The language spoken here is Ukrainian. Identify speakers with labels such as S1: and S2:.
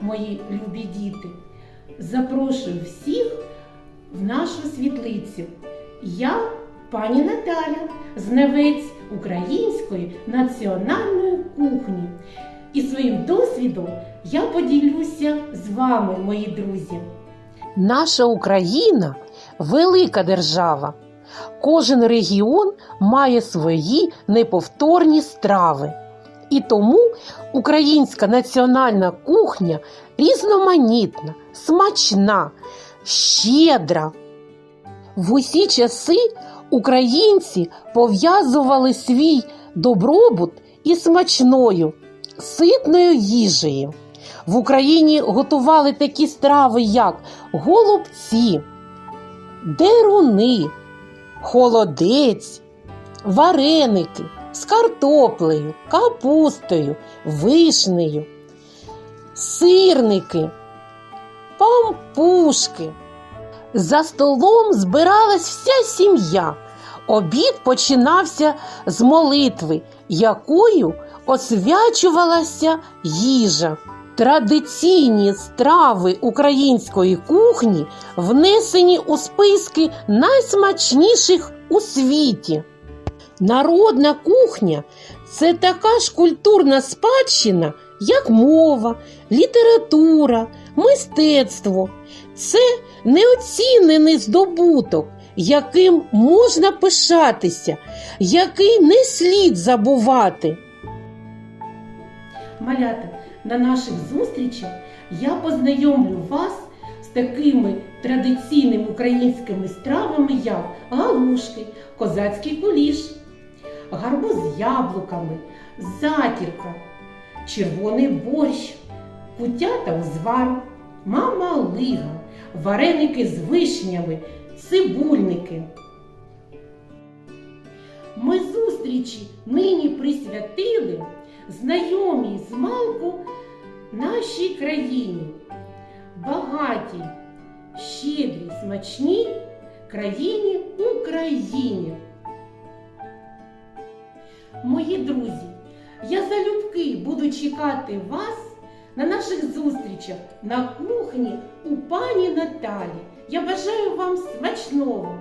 S1: мої любі діти, запрошую всіх в нашу світлицю. Я пані Наталя, знавець української національної кухні. І своїм досвідом я поділюся з вами, мої друзі.
S2: Наша Україна велика держава. Кожен регіон має свої неповторні страви. І тому українська національна кухня різноманітна, смачна, щедра. В усі часи українці пов'язували свій добробут із смачною, ситною їжею. В Україні готували такі страви, як голубці, деруни, холодець, вареники з картоплею, капустою, вишнею, сирники, пампушки. За столом збиралась вся сім'я. Обід починався з молитви, якою освячувалася їжа. Традиційні страви української кухні внесені у списки найсмачніших у світі. Народна кухня це така ж культурна спадщина, як мова, література, мистецтво. Це неоцінений здобуток, яким можна пишатися, який не слід забувати.
S1: Малята, на наших зустрічах я познайомлю вас з такими традиційними українськими стравами, як галушки, козацький куліш, гарбуз з яблуками, затірка, червоний борщ, кутята узвар, мама лига, вареники з вишнями, цибульники. Ми зустрічі нині присвятили знайомій з малку нашій країні, багатій, щедрій, смачній країні Україні. Мої друзі, я залюбки буду чекати вас на наших зустрічах на кухні у пані Наталі. Я бажаю вам смачного!